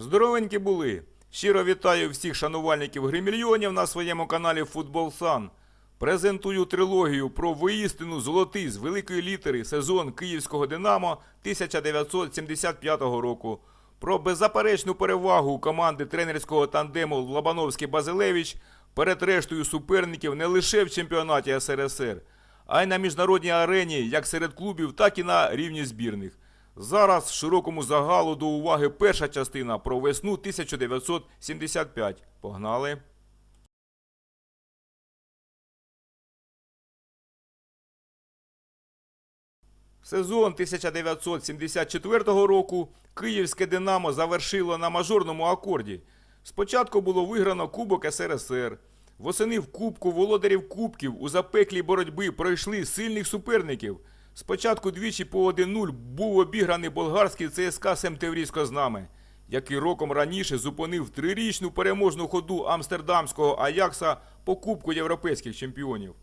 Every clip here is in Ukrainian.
Здоровенькі були. Щиро вітаю всіх шанувальників гримільйонів на своєму каналі Футбол Сан. Презентую трилогію про воістину золотий з великої літери сезон Київського Динамо 1975 року. Про беззаперечну перевагу команди тренерського тандему Лобановський-Базилевич перед рештою суперників не лише в чемпіонаті СРСР, а й на міжнародній арені як серед клубів, так і на рівні збірних. Зараз широкому загалу до уваги перша частина про весну 1975. Погнали. Сезон 1974 року Київське Динамо завершило на мажорному акорді. Спочатку було виграно Кубок СРСР. Восени в Кубку володарів Кубків у запеклій боротьбі пройшли сильних суперників. Спочатку двічі по 1-0 був обіграний болгарський ЦСКА Семтеврійсько знаме, який роком раніше зупинив трирічну переможну ходу амстердамського Аякса по Кубку європейських чемпіонів.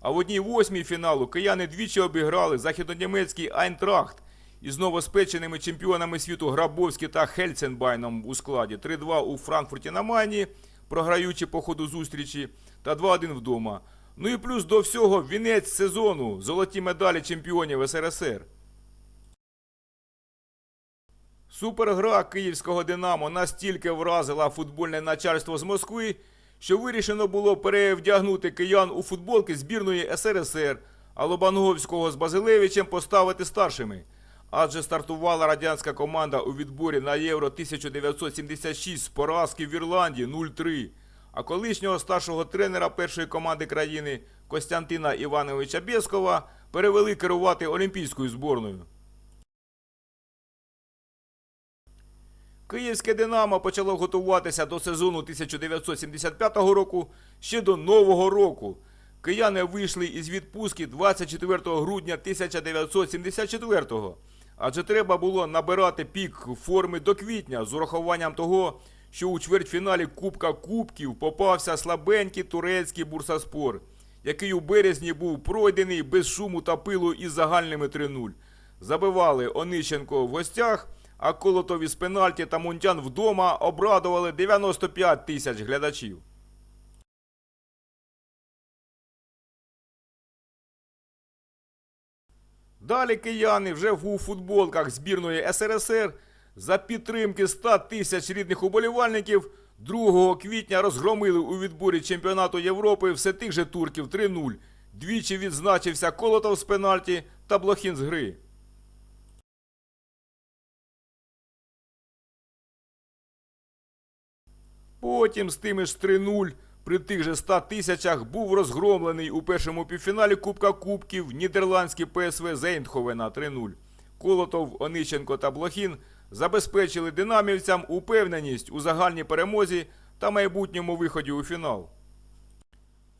А в одній восьмій фіналу кияни двічі обіграли західнонімецький Айнтрахт із новоспеченими чемпіонами світу Грабовський та Хельценбайном у складі 3-2 у Франкфурті на Майні, програючи по ходу зустрічі, та 2-1 вдома. Ну і плюс до всього вінець сезону золоті медалі чемпіонів СРСР. Супергра київського Динамо настільки вразила футбольне начальство з Москви, що вирішено було перевдягнути киян у футболки збірної СРСР, а Лобановського з Базилевичем поставити старшими. Адже стартувала радянська команда у відборі на Євро 1976 з поразки в Ірландії 0-3. А колишнього старшого тренера першої команди країни Костянтина Івановича Бєскова перевели керувати олімпійською зборною. Київське Динамо почало готуватися до сезону 1975 року ще до Нового року. Кияни вийшли із відпустки 24 грудня 1974 адже треба було набирати пік форми до квітня з урахуванням того, що у чвертьфіналі Кубка Кубків попався слабенький турецький бурсаспор, який у березні був пройдений без шуму та пилу із загальними 3-0. Забивали Онищенко в гостях, а Колотов із пенальті та Мунтян вдома обрадували 95 тисяч глядачів. Далі кияни вже у футболках збірної СРСР за підтримки 100 тисяч рідних уболівальників 2 квітня розгромили у відборі чемпіонату Європи все тих же турків 3-0. Двічі відзначився Колотов з пенальті та Блохін з гри. Потім з тими ж 3-0 при тих же 100 тисячах був розгромлений у першому півфіналі Кубка Кубків нідерландський ПСВ Зейнтховена 3-0. Колотов, Ониченко та Блохін забезпечили динамівцям упевненість у загальній перемозі та майбутньому виході у фінал.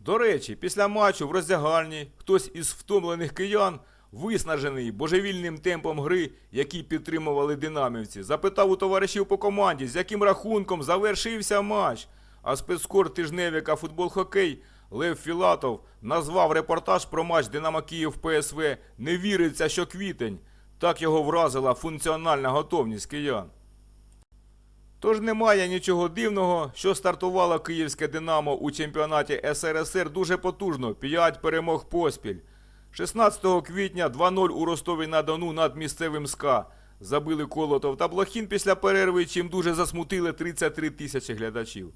До речі, після матчу в роздягальні хтось із втомлених киян, виснажений божевільним темпом гри, який підтримували динамівці, запитав у товаришів по команді, з яким рахунком завершився матч. А спецкор тижневика футбол хокей Лев Філатов назвав репортаж про матч Динамо Київ ПСВ Не віриться, що квітень. Так його вразила функціональна готовність киян. Тож немає нічого дивного, що стартувало київське Динамо у чемпіонаті СРСР дуже потужно, 5 перемог поспіль. 16 квітня 2-0 у Ростові на Дону над місцевим СКА. Забили Колотов та Блохін після перерви, чим дуже засмутили 33 тисячі глядачів.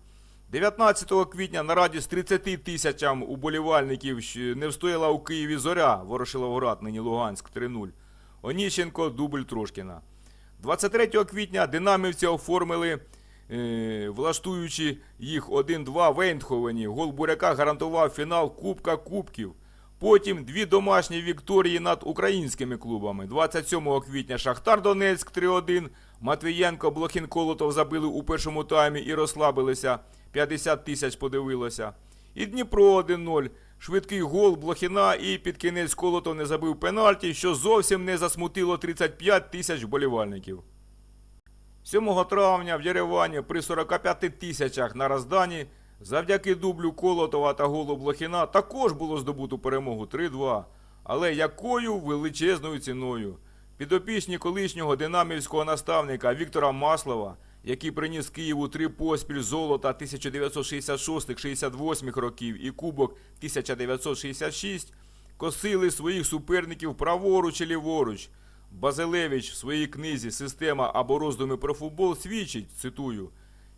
19 квітня на раді з 30 тисячам уболівальників не встояла у Києві Зоря, Ворошиловград, нині Луганськ 3-0. Оніщенко, дубль Трошкіна. 23 квітня динамівці оформили, е, влаштуючи їх 1-2 в Ейндховені. Гол Буряка гарантував фінал Кубка Кубків. Потім дві домашні вікторії над українськими клубами. 27 квітня Шахтар Донецьк 3-1. Матвієнко, Блохін Колотов забили у першому таймі і розслабилися. 50 тисяч подивилося. І Дніпро 1-0. Швидкий гол Блохіна і під кінець Колотов не забив пенальті, що зовсім не засмутило 35 тисяч вболівальників. 7 травня в Єревані при 45 тисячах на роздані завдяки дублю Колотова та голу Блохіна також було здобуто перемогу 3-2. Але якою величезною ціною? Підопічні колишнього динамівського наставника Віктора Маслова, який приніс Києву три поспіль золота 1966-68 років і Кубок 1966, косили своїх суперників праворуч і ліворуч. Базилевич в своїй книзі Система або роздуми про футбол свідчить, цитую,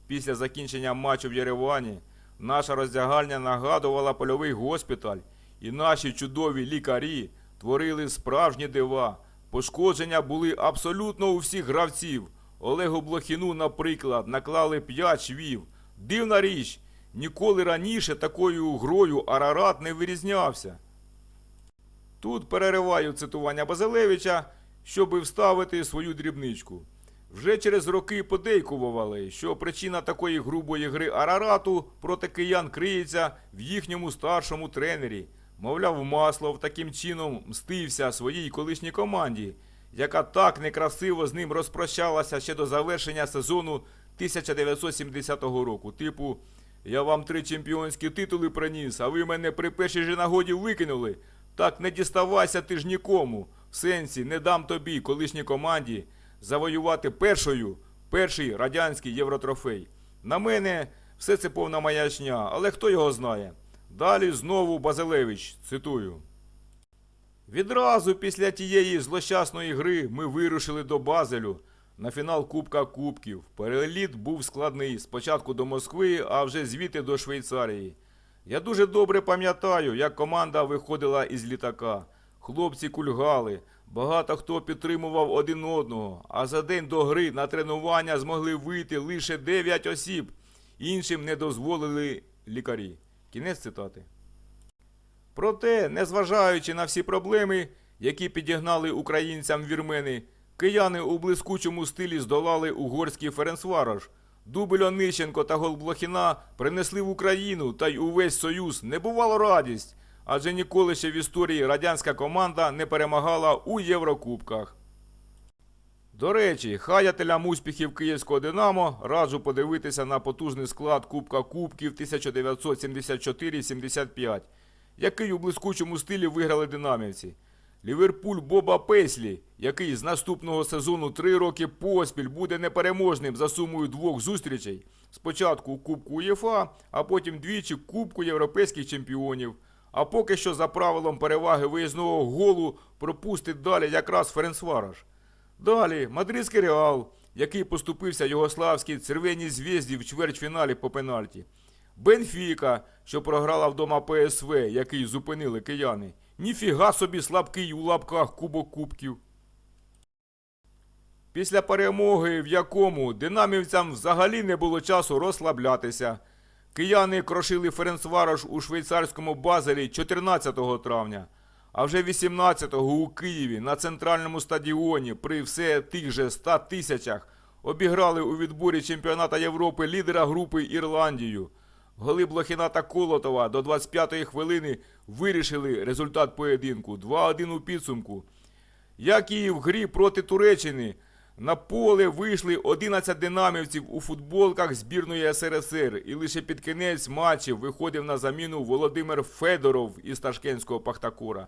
після закінчення матчу в Єревані наша роздягальня нагадувала польовий госпіталь, і наші чудові лікарі творили справжні дива. Пошкодження були абсолютно у всіх гравців. Олегу Блохіну, наприклад, наклали 5 швів. Дивна річ, ніколи раніше такою грою Арарат не вирізнявся. Тут перериваю цитування Базилевича, щоби вставити свою дрібничку. Вже через роки подейкували, що причина такої грубої гри Арарату проти киян криється в їхньому старшому тренері. Мовляв, Маслов таким чином мстився своїй колишній команді, яка так некрасиво з ним розпрощалася ще до завершення сезону 1970 року. Типу, я вам три чемпіонські титули приніс, а ви мене при першій же нагоді викинули. Так не діставайся ти ж нікому. В сенсі не дам тобі, колишній команді, завоювати першою перший радянський євротрофей. На мене все це повна маячня, але хто його знає. Далі знову Базилевич, цитую. Відразу після тієї злощасної гри ми вирушили до Базелю на фінал Кубка Кубків. Переліт був складний. Спочатку до Москви, а вже звідти до Швейцарії. Я дуже добре пам'ятаю, як команда виходила із літака. Хлопці кульгали, багато хто підтримував один одного, а за день до гри на тренування змогли вийти лише 9 осіб. Іншим не дозволили лікарі. Кінець цитати. Проте, незважаючи на всі проблеми, які підігнали українцям вірмени, кияни у блискучому стилі здолали угорський Ференцварож. Дубль Онищенко та гол Блохіна принесли в Україну та й увесь Союз небувалу радість, адже ніколи ще в історії радянська команда не перемагала у Єврокубках. До речі, хаятелям успіхів київського Динамо раджу подивитися на потужний склад Кубка Кубків 1974-75, який у блискучому стилі виграли динамівці. Ліверпуль Боба Песлі, який з наступного сезону три роки поспіль буде непереможним за сумою двох зустрічей. Спочатку Кубку УЄФА, а потім двічі Кубку європейських чемпіонів. А поки що за правилом переваги виїзного голу пропустить далі якраз Ференцвараж. Далі мадридський Реал, який поступився югославській Червеній зв'язді в чвертьфіналі по пенальті. Бенфіка, що програла вдома ПСВ, який зупинили кияни. Ніфіга собі слабкий у лапках кубок кубків. Після перемоги, в якому динамівцям взагалі не було часу розслаблятися. Кияни крошили Ференцварож у швейцарському базелі 14 травня, а вже 18-го у Києві на центральному стадіоні при все тих же 100 тисячах обіграли у відборі чемпіоната Європи лідера групи Ірландію. Голи Блохіна та Колотова до 25-ї хвилини вирішили результат поєдинку 2-1 у підсумку. Як і в грі проти Туреччини, на поле вийшли 11 динамівців у футболках збірної СРСР, і лише під кінець матчів виходив на заміну Володимир Федоров із Ташкентського Пахтакура.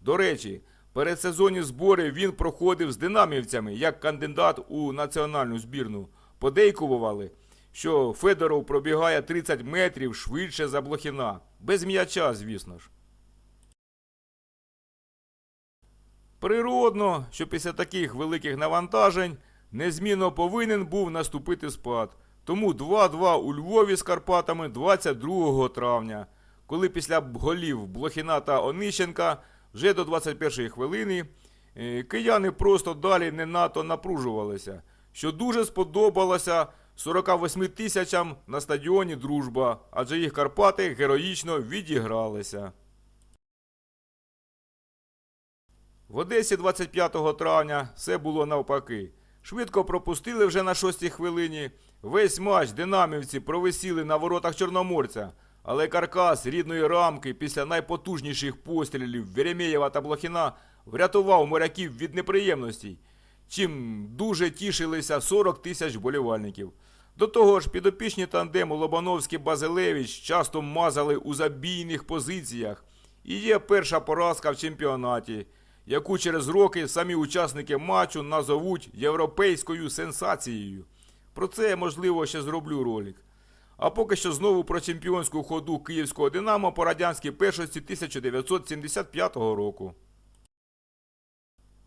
До речі, передсезонні збори він проходив з динамівцями як кандидат у національну збірну. Подейкували, що Федоров пробігає 30 метрів швидше за Блохіна. Без м'яча, звісно ж. Природно, що після таких великих навантажень незмінно повинен був наступити спад. Тому 2-2 у Львові з Карпатами 22 травня, коли після голів Блохіна та Онищенка вже до 21-ї хвилини е, кияни просто далі не надто напружувалися, що дуже сподобалося 48 тисячам на стадіоні Дружба, адже їх Карпати героїчно відігралися. В Одесі 25 травня все було навпаки. Швидко пропустили вже на шостій хвилині. Весь матч динамівці провисіли на воротах Чорноморця, але каркас рідної рамки після найпотужніших пострілів Веремєєва та Блохіна врятував моряків від неприємностей, чим дуже тішилися 40 тисяч болівальників. До того ж, підопічні тандему Лобановський Базилевич часто мазали у забійних позиціях. І є перша поразка в чемпіонаті, яку через роки самі учасники матчу назовуть європейською сенсацією. Про це я, можливо, ще зроблю ролик. А поки що знову про чемпіонську ходу київського Динамо по радянській першості 1975 року.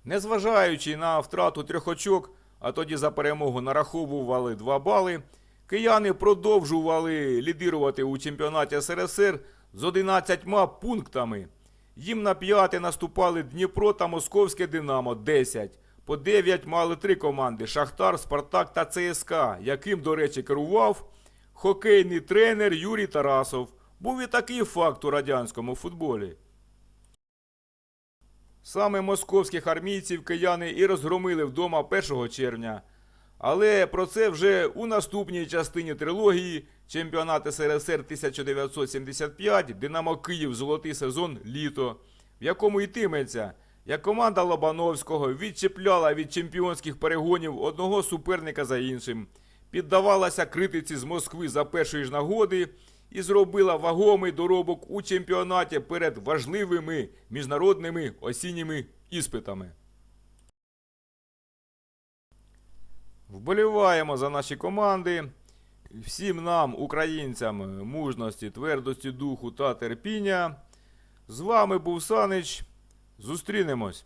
Незважаючи на втрату трьох очок, а тоді за перемогу нараховували 2 бали, кияни продовжували лідирувати у чемпіонаті СРСР з 11 пунктами. Їм на п'яте наступали Дніпро та Московське Динамо 10. По 9 мали три команди Шахтар, Спартак та ЦСКА, яким, до речі, керував хокейний тренер Юрій Тарасов. Був і такий факт у радянському футболі. Саме московських армійців кияни і розгромили вдома 1 червня. Але про це вже у наступній частині трилогії Чемпіонат СРСР 1975 Динамо Київ Золотий сезон літо, в якому йтиметься, як команда Лобановського відчіпляла від чемпіонських перегонів одного суперника за іншим, піддавалася критиці з Москви за першої ж нагоди і зробила вагомий доробок у чемпіонаті перед важливими міжнародними осінніми іспитами. Вболіваємо за наші команди. Всім нам, українцям, мужності, твердості духу та терпіння. З вами був Санич. Зустрінемось.